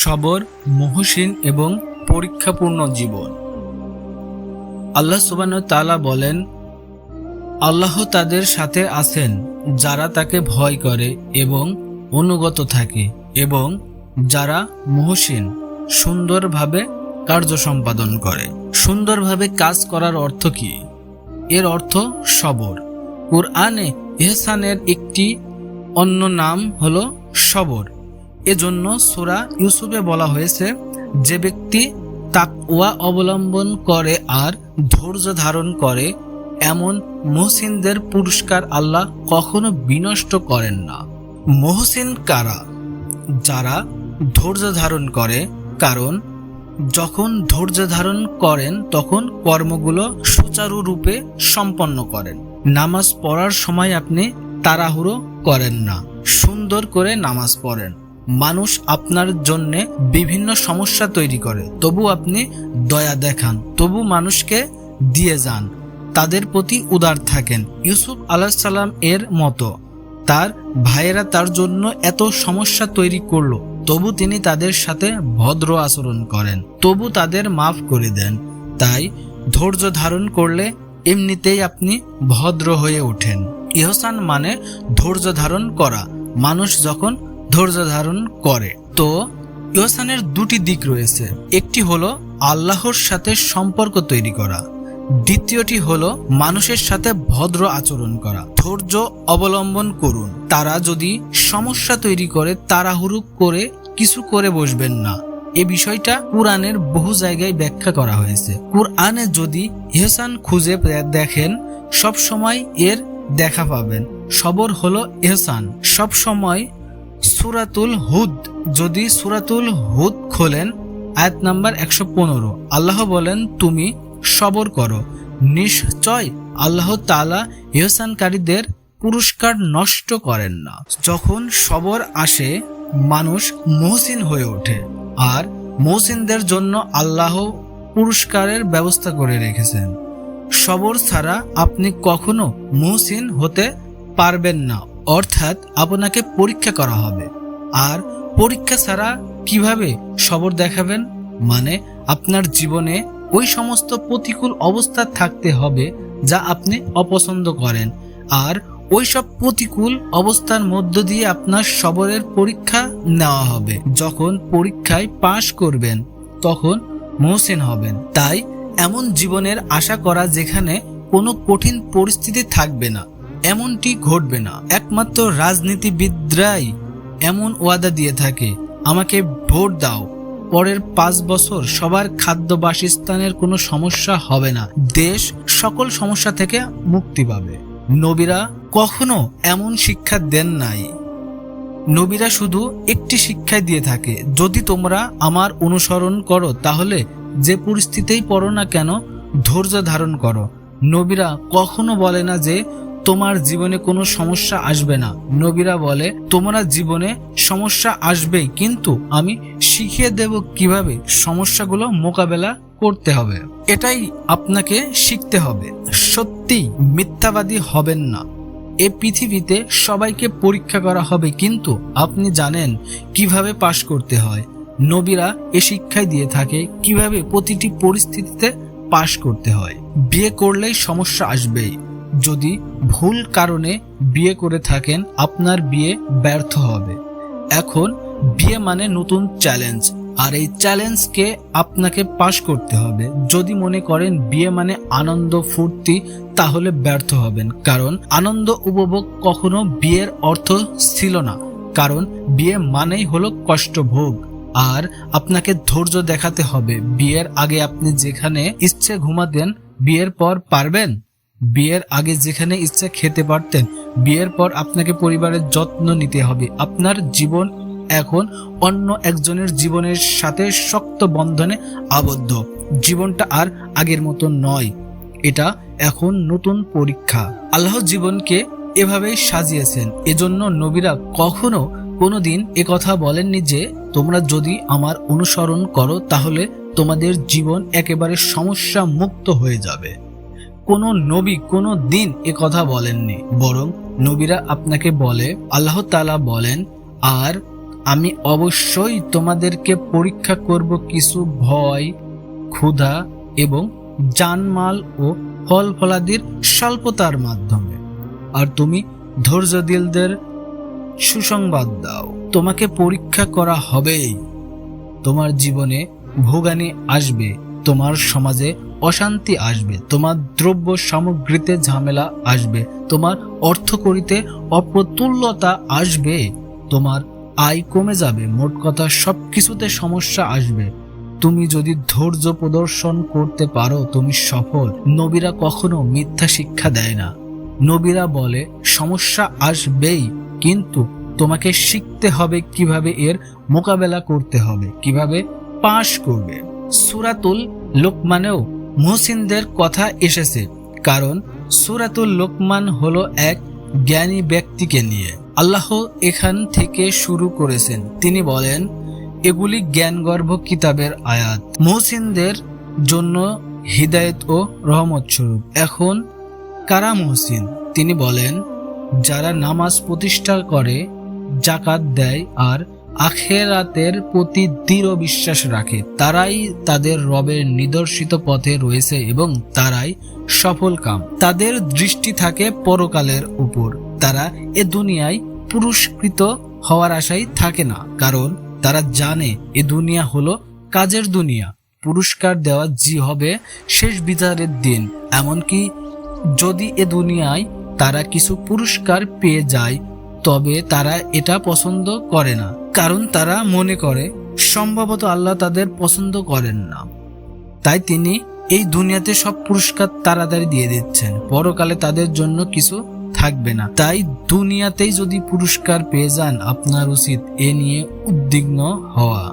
সবর, মহসিন এবং পরীক্ষাপূর্ণ জীবন। আল্লাহ সুবান তালা বলেন, আল্লাহ তাদের সাথে আছেন যারা তাকে ভয় করে এবং অনুগত থাকে এবং যারা মহসিন, সুন্দরভাবে কার্য সম্পাদন করে। সুন্দরভাবে কাজ করার অর্থ কি? এর অর্থ সবর। কোরআনে এহসানের একটি অন্য নাম হলো সবর। এজন্য সুরা ইউসুফে বলা হয়েছে, যে ব্যক্তি তাকওয়া অবলম্বন করে আর ধৈর্য ধারণ করে, এমন মহসিনদের পুরস্কার আল্লাহ কখনো বিনষ্ট করেন না। মহসিন কারা? যারা ধৈর্য ধারণ করে, কারণ যখন ধৈর্য ধারণ করেন, তখন কর্মগুলো সুচারুরূপে সম্পন্ন করেন। নামাজ পড়ার সময় আপনি তাড়াহুড়ো করেন না, সুন্দর করে নামাজ পড়েন। মানুষ আপনার জন্য বিভিন্ন সমস্যা তৈরি করে। তবু আপনি দয়া দেখান। তবু মানুষকে দিয়ে যান। তাদের প্রতি উদার থাকেন। ইউসুফ আলাহ সাল্লাম এর মতো। তার ভাইয়েরা তার জন্য এত সমস্যা তৈরি করল। তবু তিনি তাদের সাথে ভদ্র আচরণ করেন। তবু তাদের মাফ করে দেন। তাই ধৈর্য ধারণ করলে এমনিতেই আপনি ভদ্র হয়ে ওঠেন। ইহসান মানে ধৈর্য ধারণ করা। মানুষ যখন ধৈর্য ধারণ করে। তো, ইহসানের দুটি দিক রয়েছে। একটি হলো আল্লাহর সাথে সম্পর্ক তৈরি করা। দ্বিতীয়টি হলো মানুষের সাথে ভদ্র আচরণ করা। ধৈর্য অবলম্বন করুন। তারা যদি সমস্যা তৈরি করে, তাড়াহুড়ো করে কিছু করে বসবেন না। এ বিষয়টা কোরআনের বহু জায়গায় ব্যাখ্যা করা হয়েছে। কোরআনে যদি ইহসান খুঁজে দেখেন সব সময় এর দেখা পাবেন। সবর হলো এহসান সব সময় সুরাতুল হুদ। যদি সুরাতুল হুদ খোলেন, আয়াত নাম্বার একশো পনেরো। আল্লাহ বলেন, তুমি সবর করো। নিশ্চয় আল্লাহ তালা ইহসানকারীদের পুরস্কার নষ্ট করেন না। যখন সবর আসে, মানুষ মহসিন হয়ে ওঠে। আর মহসিনদের জন্য আল্লাহ পুরস্কারের ব্যবস্থা করে রেখেছেন। সবর ছাড়া আপনি কখনো মহসিন হতে পারবেন না। অর্থাৎ আপনাকে পরীক্ষা করা হবে। আর পরীক্ষা ছাড়া কীভাবে সবর দেখাবেন? মানে আপনার জীবনে ওই সমস্ত প্রতিকূল অবস্থা থাকতে হবে যা আপনি অপছন্দ করেন। আর ওই সব প্রতিকূল অবস্থার মধ্য দিয়ে আপনার সবরের পরীক্ষা নেওয়া হবে। যখন পরীক্ষায় পাশ করবেন, তখন মহসিন হবেন। তাই এমন জীবনের আশা করা যেখানে কোনো কঠিন পরিস্থিতি থাকবে না। এমনটি ঘটবে না। একমাত্র রাজনীতিবিদরাই এমন ওয়াদা দিয়ে থাকে, আমাকে ভোট দাও। পরের পাঁচ বছর সবার খাদ্য বাসস্থানের কোনো সমস্যা হবে না। দেশ সকল সমস্যা থেকে মুক্তি পাবে। নবীরা কখনো এমন শিক্ষা দেন নাই। নবীরা শুধু একটি শিক্ষাই দিয়ে থাকে, যদি তোমরা আমার অনুসরণ করো, তাহলে যে পরিস্থিতিতেই পড়ো না কেন ধৈর্য ধারণ করো। নবীরা কখনো বলে না যে তোমার জীবনে কোনো সমস্যা আসবে না। নবীরা বলে, তোমরা জীবনে সমস্যা আসবেই, কিন্তু আমি শিখিয়ে দেব কীভাবে সমস্যাগুলো মোকাবেলা করতে হবে। এটাই আপনাকে শিখতে হবে। সত্যি মিথ্যাবাদী হবেন না। এ পৃথিবীতে সবাইকে পরীক্ষা করা হবে, কিন্তু আপনি জানেন কীভাবে পাশ করতে হয়। নবীরা এ শিক্ষাই দিয়ে থাকে কীভাবে প্রতিটি পরিস্থিতিতে পাশ করতে হয়। বিয়ে করলেই সমস্যা আসবেই। যদি ভুল কারণে বিয়ে করে থাকেন, আপনার বিয়ে ব্যর্থ হবে। এখন বিয়ে মানে নতুন চ্যালেঞ্জ, আর এই চ্যালেঞ্জকে আপনাকে পাশ করতে হবে। যদি মনে করেন বিয়ে মানে আনন্দ, ফুর্তি, তাহলে ব্যর্থ হবেন। কারণ আনন্দ উপভোগ কখনো বিয়ের অর্থ ছিল না। কারণ বিয়ে মানেই হলো কষ্টভোগ। আর আপনাকে ধৈর্য দেখাতে হবে। বিয়ের আগে আপনি যেখানে ইচ্ছে ঘুমাতেন, বিয়ের পর পারবেন? বিয়ের আগে যেখানে ইচ্ছে খেতে পারতেন, বিয়ের পর আপনাকে পরিবারের যত্ন নিতে হবে। আপনার জীবন এখন অন্য একজনের জীবনের সাথে শক্ত বন্ধনে আবদ্ধ। জীবনটা আর আগের মতো নয়। এটা এখন নতুন পরীক্ষা। আল্লাহ জীবনকে এভাবেই সাজিয়েছেন। এজন্য নবীরা কখনো কোনোদিন এ কথা বলেননি যে, তোমরা যদি আমার অনুসরণ করো, তাহলে তোমাদের জীবন একেবারে সমস্যা মুক্ত হয়ে যাবে। কোনো নবী কোনো দিন এ কথা বলেননি। বরং নবীরা আপনাকে বলে, আল্লাহ তালা বলেন, আর আমি অবশ্যই তোমাদেরকে পরীক্ষা করব কিছু ভয়, ক্ষুধা এবং জানমাল ও ফল ফলাদির স্বল্পতার মাধ্যমে। আর তুমি ধৈর্য দিলদের সুসংবাদ দাও। তোমাকে পরীক্ষা করা হবেই। তোমার জীবনে ভোগানি আসবে। তোমার সমাজে অশান্তি আসবে, তোমার দ্রব্য সামগ্রীতে ঝামেলা আসবে, তোমার অর্থকরিতে অপ্রতুল্যতা আসবে, তোমার আয় কমে যাবে, মোট কথা সব কিছুতে সমস্যা আসবে। তুমি যদি ধৈর্য প্রদর্শন করতে পারো, তুমি সফল। নবীরা কখনো মিথ্যা শিক্ষা দেয় না। নবীরা বলে, সমস্যা আসবেই, কিন্তু তোমাকে শিখতে হবে কীভাবে এর মোকাবেলা করতে হবে, কীভাবে পাশ করবে। সুরাতুল লোকমানেও মুহসিনদের কথা এসেছে, কারণ সুরাতুল লোকমান হলো এক জ্ঞানী ব্যক্তিকে নিয়ে। আল্লাহ এখান থেকে শুরু করেছেন। তিনি বলেন, এগুলি জ্ঞানগর্ভ কিতাবের আয়াত। মুহসিনদের জন্য হৃদায়ত ও রহমত স্বরূপ। এখন কারা মুহসিন? তিনি বলেন, যারা নামাজ প্রতিষ্ঠা করে জাকাত দেয় আর আখেরাতের প্রতি দৃঢ় বিশ্বাস রাখে। তারাই তাদের রবের নিদর্শিত পথে রয়েছে এবং তারাই সফল কাম। তাদের দৃষ্টি থাকে পরকালের উপর। তারা এ দুনিয়ায় পুরস্কৃত হওয়ার আশাই থাকে না, কারণ তারা জানে এ দুনিয়া হলো কাজের দুনিয়া। পুরস্কার দেওয়া জি হবে শেষ বিচারের দিন। এমনকি যদি এ দুনিয়ায় তারা কিছু পুরস্কার পেয়ে যায় তবে তারা এটা পছন্দ করে না, কারণ তারা মনে করে সম্ভবত আল্লাহ তাদের পছন্দ করেন না। তাই তিনি এই দুনিয়াতে সব পুরস্কার তাড়াতাড়ি দিয়ে দিচ্ছেন, পরকালে তাদের জন্য কিছু থাকবে না। তাই দুনিয়াতেই যদি পুরস্কার পেয়ে যান, আপনার উচিত এ নিয়ে উদ্বিগ্ন হওয়া।